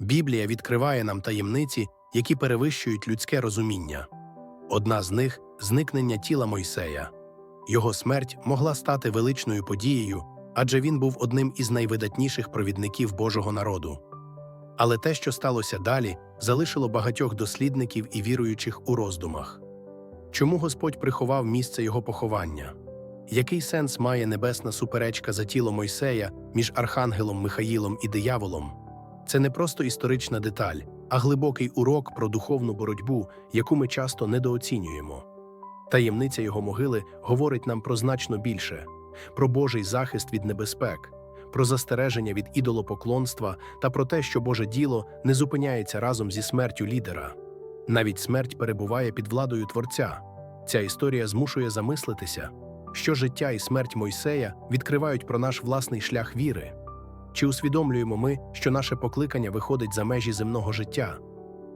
Біблія відкриває нам таємниці, які перевищують людське розуміння. Одна з них зникнення тіла Мойсея. Його смерть могла стати величною подією, адже він був одним із найвидатніших провідників Божого народу. Але те, що сталося далі, залишило багатьох дослідників і віруючих у роздумах. Чому Господь приховав місце його поховання? Який сенс має небесна суперечка за тіло Мойсея між архангелом Михаїлом і дияволом? Це не просто історична деталь, а глибокий урок про духовну боротьбу, яку ми часто недооцінюємо. Таємниця його могили говорить нам про значно більше про Божий захист від небезпек, про застереження від ідолопоклонства та про те, що Боже діло не зупиняється разом зі смертю лідера. Навіть смерть перебуває під владою Творця. Ця історія змушує замислитися, що життя і смерть Мойсея відкривають про наш власний шлях віри. Чи усвідомлюємо ми, що наше покликання виходить за межі земного життя?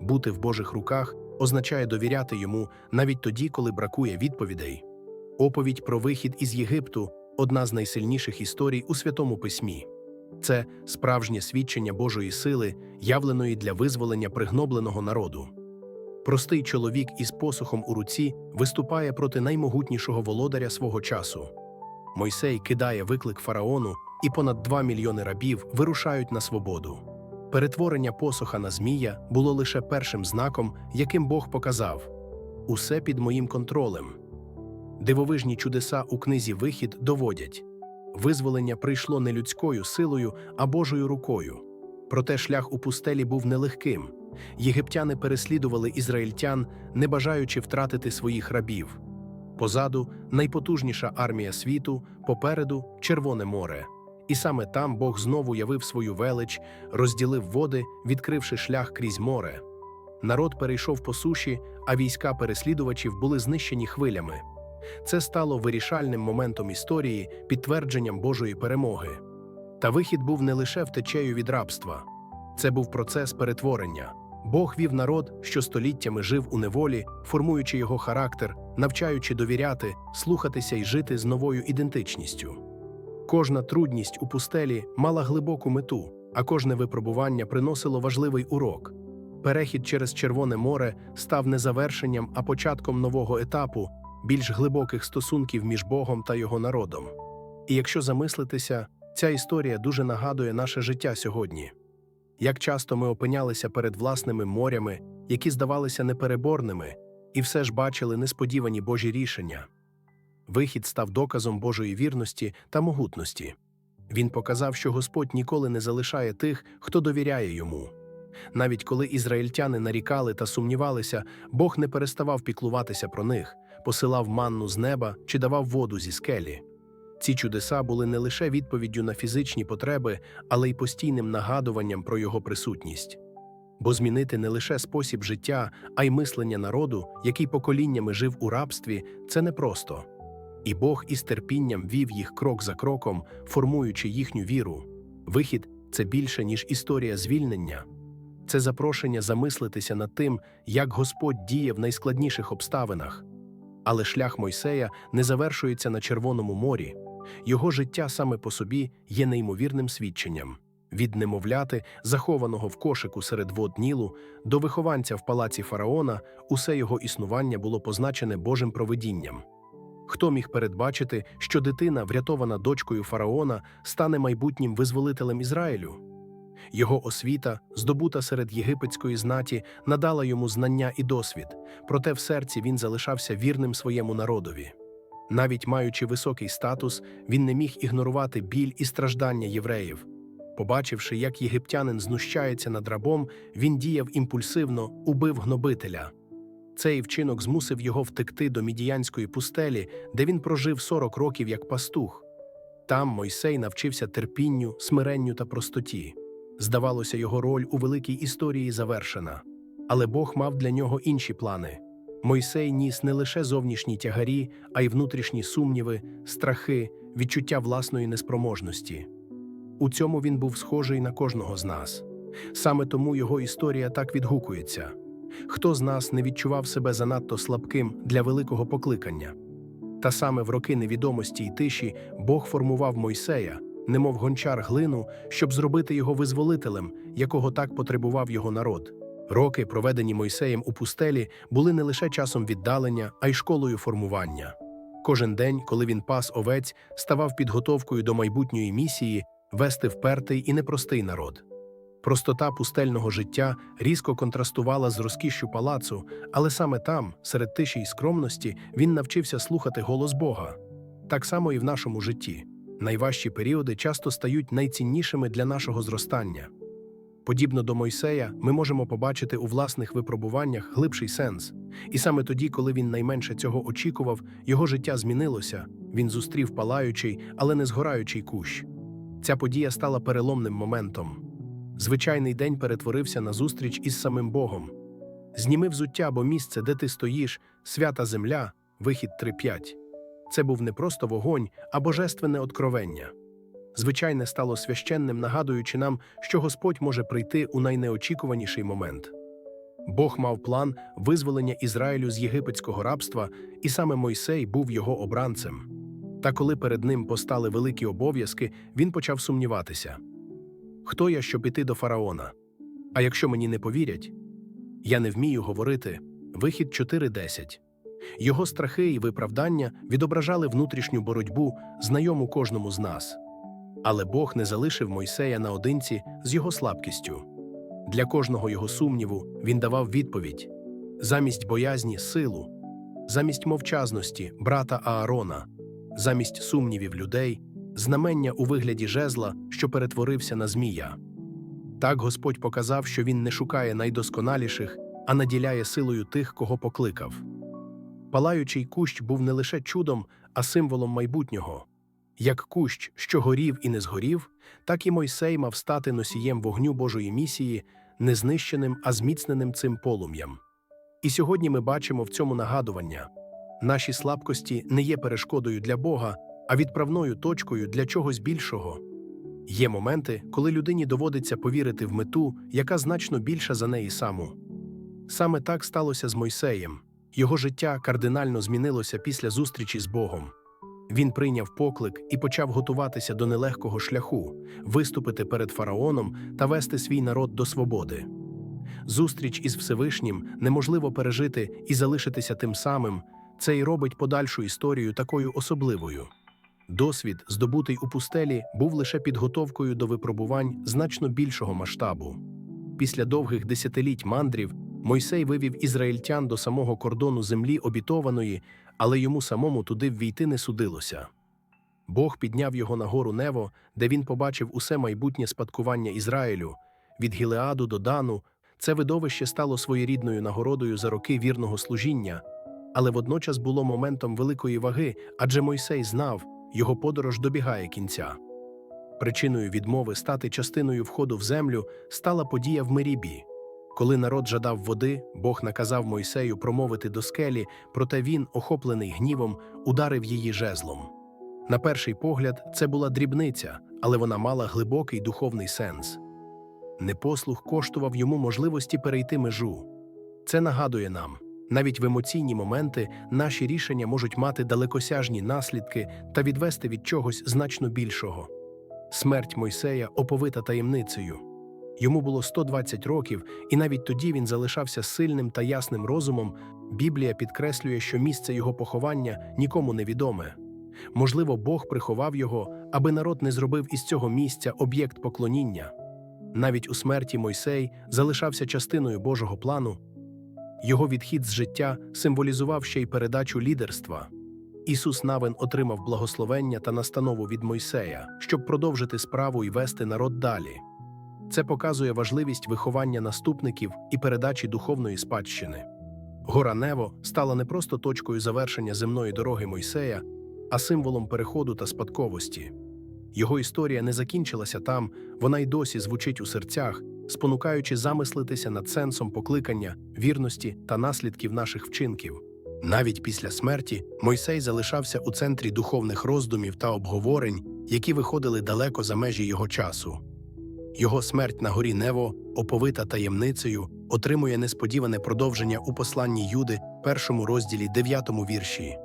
Бути в Божих руках означає довіряти йому навіть тоді, коли бракує відповідей. Оповідь про вихід із Єгипту одна з найсильніших історій у Святому Письмі. Це справжнє свідчення Божої сили, явленої для визволення пригнобленого народу. Простий чоловік із посухом у руці виступає проти наймогутнішого володаря свого часу. Мойсей кидає виклик фараону, і понад 2 мільйони рабів вирушають на свободу. Перетворення посоха на змія було лише першим знаком, яким Бог показав усе під моїм контролем. Дивовижні чудеса у книзі Вихід доводять визволення прийшло не людською силою, а Божою рукою. Проте шлях у пустелі був нелегким. Єгиптяни переслідували ізраїльтян, не бажаючи втратити своїх рабів. Позаду найпотужніша армія світу, попереду Червоне море. І саме там Бог знову явив свою велич, розділив води, відкривши шлях крізь море. Народ перейшов по суші, а війська переслідувачів були знищені хвилями. Це стало вирішальним моментом історії, підтвердженням Божої перемоги. Та вихід був не лише втечею від рабства, це був процес перетворення. Бог вів народ, що століттями жив у неволі, формуючи його характер, навчаючи довіряти, слухатися і жити з новою ідентичністю. Кожна трудність у пустелі мала глибоку мету, а кожне випробування приносило важливий урок. Перехід через Червоне море став не завершенням, а початком нового етапу, більш глибоких стосунків між Богом та його народом. І якщо замислитися, ця історія дуже нагадує наше життя сьогодні. Як часто ми опинялися перед власними морями, які здавалися непереборними, і все ж бачили несподівані Божі рішення. Вихід став доказом Божої вірності та могутності. Він показав, що Господь ніколи не залишає тих, хто довіряє йому. Навіть коли ізраїльтяни нарікали та сумнівалися, Бог не переставав піклуватися про них, посилав манну з неба чи давав воду зі скелі. Ці чудеса були не лише відповіддю на фізичні потреби, але й постійним нагадуванням про його присутність. Бо змінити не лише спосіб життя, а й мислення народу, який поколіннями жив у рабстві, це непросто. І Бог із терпінням вів їх крок за кроком, формуючи їхню віру. Вихід це більше, ніж історія звільнення. Це запрошення замислитися над тим, як Господь діє в найскладніших обставинах. Але шлях Мойсея не завершується на Червоному морі. Його життя саме по собі є неймовірним свідченням. Від немовляти, захованого в кошику серед вод Нілу, до вихованця в палаці фараона, усе його існування було позначене Божим провидінням. Хто міг передбачити, що дитина, врятована дочкою фараона, стане майбутнім визволителем Ізраїлю? Його освіта, здобута серед єгипетської знаті, надала йому знання і досвід, проте в серці він залишався вірним своєму народові. Навіть маючи високий статус, він не міг ігнорувати біль і страждання євреїв. Побачивши, як єгиптянин знущається над рабом, він діяв імпульсивно, убив гнобителя. Цей вчинок змусив його втекти до мідіянської пустелі, де він прожив 40 років як пастух. Там Мойсей навчився терпінню, смиренню та простоті. Здавалося, його роль у великій історії завершена. Але Бог мав для нього інші плани. Мойсей ніс не лише зовнішні тягарі, а й внутрішні сумніви, страхи, відчуття власної неспроможності. У цьому він був схожий на кожного з нас. Саме тому його історія так відгукується. Хто з нас не відчував себе занадто слабким для великого покликання? Та саме в роки невідомості й тиші Бог формував Мойсея, немов гончар глину, щоб зробити його визволителем, якого так потребував його народ. Роки, проведені Мойсеєм у пустелі, були не лише часом віддалення, а й школою формування. Кожен день, коли він пас овець, ставав підготовкою до майбутньої місії вести впертий і непростий народ. Простота пустельного життя різко контрастувала з розкішшю палацу, але саме там, серед тиші й скромності, він навчився слухати голос Бога. Так само і в нашому житті. Найважчі періоди часто стають найціннішими для нашого зростання. Подібно до Мойсея, ми можемо побачити у власних випробуваннях глибший сенс. І саме тоді, коли він найменше цього очікував, його життя змінилося, він зустрів палаючий, але не згораючий кущ. Ця подія стала переломним моментом. Звичайний день перетворився на зустріч із самим Богом. Зніми взуття або місце, де ти стоїш, свята земля, вихід 3.5. Це був не просто вогонь, а божественне откровення. Звичайне стало священним, нагадуючи нам, що Господь може прийти у найнеочікуваніший момент. Бог мав план визволення Ізраїлю з єгипетського рабства, і саме Мойсей був його обранцем. Та коли перед ним постали великі обов'язки, він почав сумніватися. Хто я, щоб іти до фараона? А якщо мені не повірять? Я не вмію говорити. Вихід 4.10. Його страхи і виправдання відображали внутрішню боротьбу, знайому кожному з нас. Але Бог не залишив Мойсея наодинці з його слабкістю. Для кожного його сумніву він давав відповідь замість боязні силу, замість мовчазності брата Аарона, замість сумнівів людей, знамення у вигляді жезла, що перетворився на змія. Так Господь показав, що він не шукає найдосконаліших, а наділяє силою тих, кого покликав. Палаючий кущ був не лише чудом, а символом майбутнього. Як кущ, що горів і не згорів, так і Мойсей мав стати носієм вогню Божої місії, не знищеним, а зміцненим цим полум'ям. І сьогодні ми бачимо в цьому нагадування наші слабкості не є перешкодою для Бога, а відправною точкою для чогось більшого. Є моменти, коли людині доводиться повірити в мету, яка значно більша за неї саму. Саме так сталося з Мойсеєм. Його життя кардинально змінилося після зустрічі з Богом. Він прийняв поклик і почав готуватися до нелегкого шляху, виступити перед фараоном та вести свій народ до свободи. Зустріч із Всевишнім неможливо пережити і залишитися тим самим. Це й робить подальшу історію такою особливою. Досвід, здобутий у пустелі, був лише підготовкою до випробувань значно більшого масштабу. Після довгих десятиліть мандрів Мойсей вивів ізраїльтян до самого кордону землі обітованої, але йому самому туди ввійти не судилося. Бог підняв його на гору Нево, де він побачив усе майбутнє спадкування Ізраїлю від Гілеаду до Дану. Це видовище стало своєрідною нагородою за роки вірного служіння, але водночас було моментом великої ваги, адже Мойсей знав, його подорож добігає кінця. Причиною відмови стати частиною входу в землю стала подія в Мерібі. Коли народ жадав води, Бог наказав Мойсею промовити до скелі, проте він, охоплений гнівом, ударив її жезлом. На перший погляд, це була дрібниця, але вона мала глибокий духовний сенс. Непослух коштував йому можливості перейти межу. Це нагадує нам, навіть в емоційні моменти наші рішення можуть мати далекосяжні наслідки та відвести від чогось значно більшого. Смерть Мойсея оповита таємницею. Йому було 120 років, і навіть тоді він залишався сильним та ясним розумом. Біблія підкреслює, що місце його поховання нікому не відоме. Можливо, Бог приховав його, аби народ не зробив із цього місця об'єкт поклоніння. Навіть у смерті Мойсей залишався частиною Божого плану. Його відхід з життя символізував ще й передачу лідерства. Ісус Навин отримав благословення та настанову від Мойсея, щоб продовжити справу і вести народ далі. Це показує важливість виховання наступників і передачі духовної спадщини. Гора Нево стала не просто точкою завершення земної дороги Мойсея, а символом переходу та спадковості. Його історія не закінчилася там, вона й досі звучить у серцях, спонукаючи замислитися над сенсом покликання, вірності та наслідків наших вчинків. Навіть після смерті Мойсей залишався у центрі духовних роздумів та обговорень, які виходили далеко за межі його часу. Його смерть на горі Нево, оповита таємницею, отримує несподіване продовження у посланні Юди, першому розділі, дев'ятому вірші.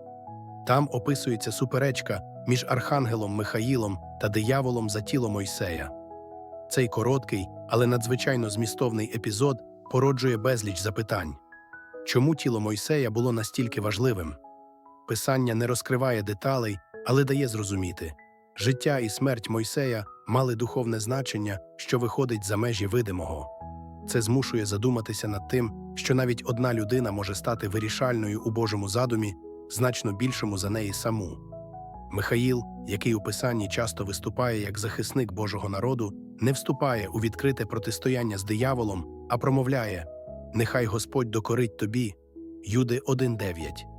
Там описується суперечка, між архангелом Михаїлом та дияволом за тіло Мойсея. Цей короткий, але надзвичайно змістовний епізод породжує безліч запитань. Чому тіло Мойсея було настільки важливим? Писання не розкриває деталей, але дає зрозуміти життя і смерть Мойсея мали духовне значення, що виходить за межі видимого. Це змушує задуматися над тим, що навіть одна людина може стати вирішальною у Божому задумі, значно більшому за неї саму. Михаїл, який у писанні часто виступає як захисник Божого народу, не вступає у відкрите протистояння з дияволом, а промовляє Нехай Господь докорить тобі. Юди 1.9.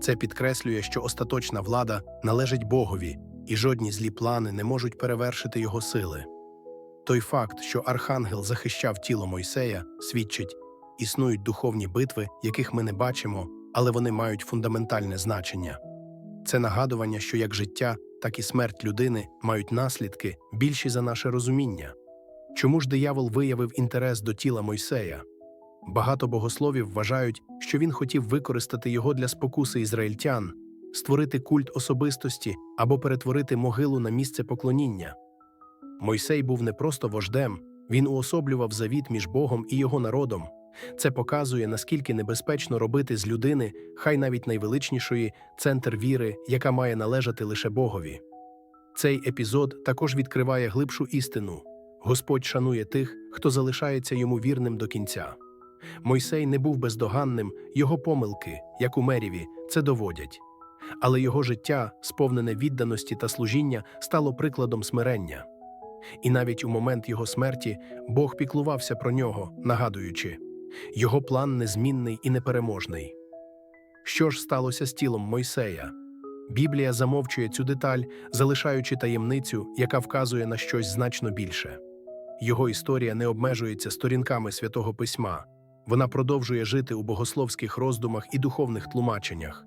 Це підкреслює, що остаточна влада належить Богові, і жодні злі плани не можуть перевершити його сили. Той факт, що архангел захищав тіло Мойсея, свідчить, існують духовні битви, яких ми не бачимо, але вони мають фундаментальне значення. Це нагадування, що як життя, так і смерть людини мають наслідки більші за наше розуміння. Чому ж диявол виявив інтерес до тіла Мойсея? Багато богословів вважають, що він хотів використати його для спокуси ізраїльтян, створити культ особистості або перетворити могилу на місце поклоніння. Мойсей був не просто вождем, він уособлював завіт між Богом і його народом. Це показує, наскільки небезпечно робити з людини, хай навіть найвеличнішої, центр віри, яка має належати лише Богові. Цей епізод також відкриває глибшу істину Господь шанує тих, хто залишається йому вірним до кінця. Мойсей не був бездоганним, його помилки, як у Меріві, це доводять. Але його життя, сповнене відданості та служіння, стало прикладом смирення. І навіть у момент його смерті Бог піклувався про нього, нагадуючи його план незмінний і непереможний. Що ж сталося з тілом Мойсея? Біблія замовчує цю деталь, залишаючи таємницю, яка вказує на щось значно більше. Його історія не обмежується сторінками святого письма, вона продовжує жити у богословських роздумах і духовних тлумаченнях.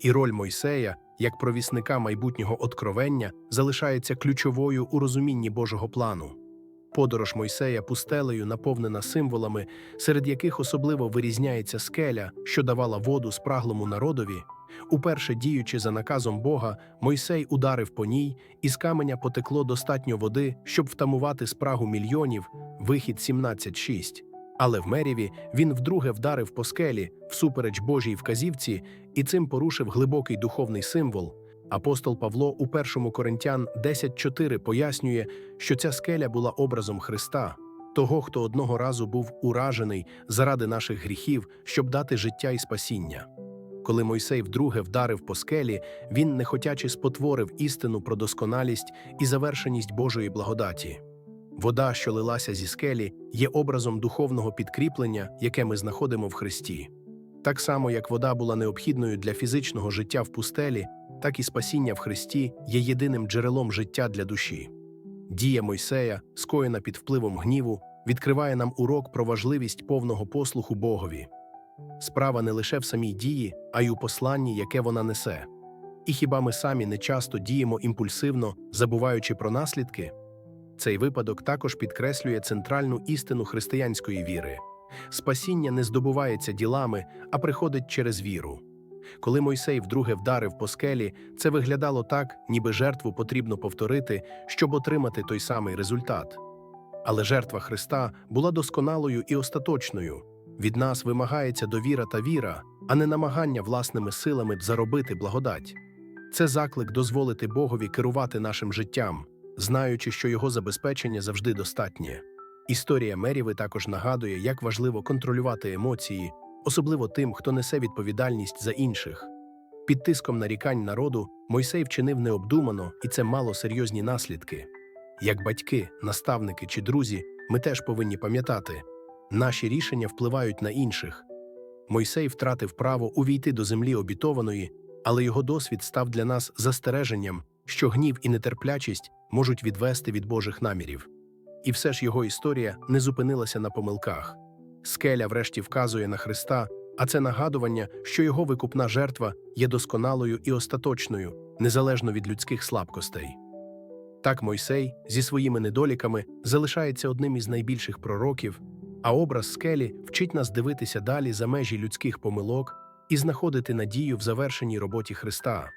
І роль Мойсея, як провісника майбутнього откровення, залишається ключовою у розумінні Божого плану. Подорож Мойсея пустелею наповнена символами, серед яких особливо вирізняється скеля, що давала воду спраглому народові. Уперше діючи за наказом Бога, Мойсей ударив по ній, і з каменя потекло достатньо води, щоб втамувати спрагу мільйонів, вихід 17.6. Але в Меріві він вдруге вдарив по скелі, всупереч Божій вказівці, і цим порушив глибокий духовний символ. Апостол Павло у 1 Коринтян 10.4 пояснює, що ця скеля була образом Христа, того, хто одного разу був уражений заради наших гріхів, щоб дати життя і спасіння. Коли Мойсей вдруге вдарив по скелі, він нехотячи спотворив істину про досконалість і завершеність Божої благодаті. Вода, що лилася зі скелі, є образом духовного підкріплення, яке ми знаходимо в Христі. Так само, як вода була необхідною для фізичного життя в пустелі, так і спасіння в Христі є єдиним джерелом життя для душі. Дія Мойсея, скоєна під впливом гніву, відкриває нам урок про важливість повного послуху Богові. Справа не лише в самій дії, а й у посланні, яке вона несе. І хіба ми самі не часто діємо імпульсивно, забуваючи про наслідки? Цей випадок також підкреслює центральну істину християнської віри. Спасіння не здобувається ділами, а приходить через віру. Коли Мойсей вдруге вдарив по скелі, це виглядало так, ніби жертву потрібно повторити, щоб отримати той самий результат. Але жертва Христа була досконалою і остаточною. Від нас вимагається довіра та віра, а не намагання власними силами заробити благодать. Це заклик дозволити Богові керувати нашим життям, знаючи, що його забезпечення завжди достатнє. Історія Меріви також нагадує, як важливо контролювати емоції, особливо тим, хто несе відповідальність за інших. Під тиском нарікань народу Мойсей вчинив необдумано, і це мало серйозні наслідки. Як батьки, наставники чи друзі, ми теж повинні пам'ятати, наші рішення впливають на інших. Мойсей втратив право увійти до землі обітованої, але його досвід став для нас застереженням, що гнів і нетерплячість можуть відвести від Божих намірів. І все ж його історія не зупинилася на помилках. Скеля, врешті, вказує на Христа, а це нагадування, що його викупна жертва є досконалою і остаточною, незалежно від людських слабкостей. Так Мойсей зі своїми недоліками залишається одним із найбільших пророків, а образ скелі вчить нас дивитися далі за межі людських помилок і знаходити надію в завершеній роботі Христа.